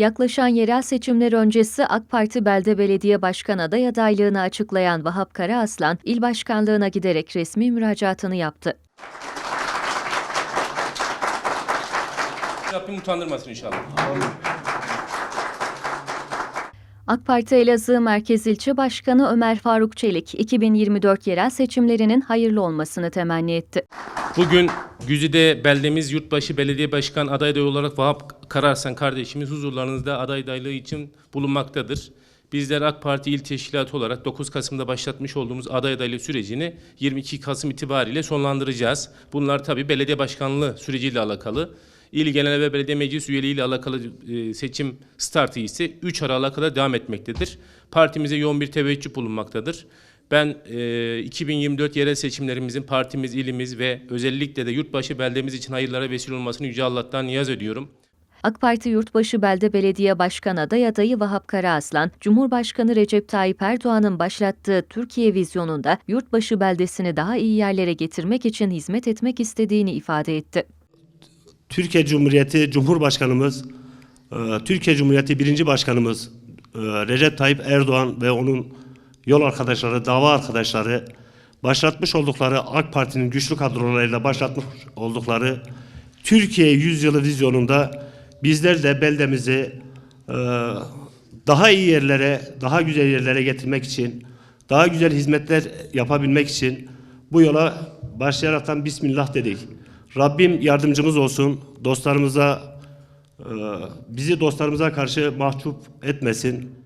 Yaklaşan yerel seçimler öncesi AK Parti Belde Belediye Başkan aday adaylığını açıklayan Vahap Karaaslan, il başkanlığına giderek resmi müracaatını yaptı. Rabbim utandırmasın inşallah. AK Parti Elazığ Merkez İlçe Başkanı Ömer Faruk Çelik, 2024 yerel seçimlerinin hayırlı olmasını temenni etti. Bugün Güzide beldemiz yurtbaşı belediye başkan aday adayı olarak Vahap Kararsan kardeşimiz huzurlarınızda aday adaylığı için bulunmaktadır. Bizler AK Parti İl Teşkilatı olarak 9 Kasım'da başlatmış olduğumuz aday adaylığı sürecini 22 Kasım itibariyle sonlandıracağız. Bunlar tabii belediye başkanlığı süreciyle alakalı. İl Genel ve Belediye Meclis üyeliği ile alakalı e, seçim startı ise 3 Aralık'a kadar devam etmektedir. Partimize yoğun bir teveccüh bulunmaktadır. Ben e, 2024 yerel seçimlerimizin partimiz, ilimiz ve özellikle de yurtbaşı beldemiz için hayırlara vesile olmasını Yüce Allah'tan niyaz ediyorum. AK Parti Yurtbaşı Belde Belediye Başkan aday adayı Vahap Karaaslan, Cumhurbaşkanı Recep Tayyip Erdoğan'ın başlattığı Türkiye vizyonunda yurtbaşı beldesini daha iyi yerlere getirmek için hizmet etmek istediğini ifade etti. Türkiye Cumhuriyeti Cumhurbaşkanımız, e, Türkiye Cumhuriyeti birinci Başkanımız e, Recep Tayyip Erdoğan ve onun yol arkadaşları, dava arkadaşları başlatmış oldukları AK Parti'nin güçlü kadrolarıyla başlatmış oldukları Türkiye Yüzyılı vizyonunda bizler de beldemizi e, daha iyi yerlere, daha güzel yerlere getirmek için, daha güzel hizmetler yapabilmek için bu yola başlayaraktan Bismillah dedik. Rabbim yardımcımız olsun. Dostlarımıza, e, bizi dostlarımıza karşı mahcup etmesin.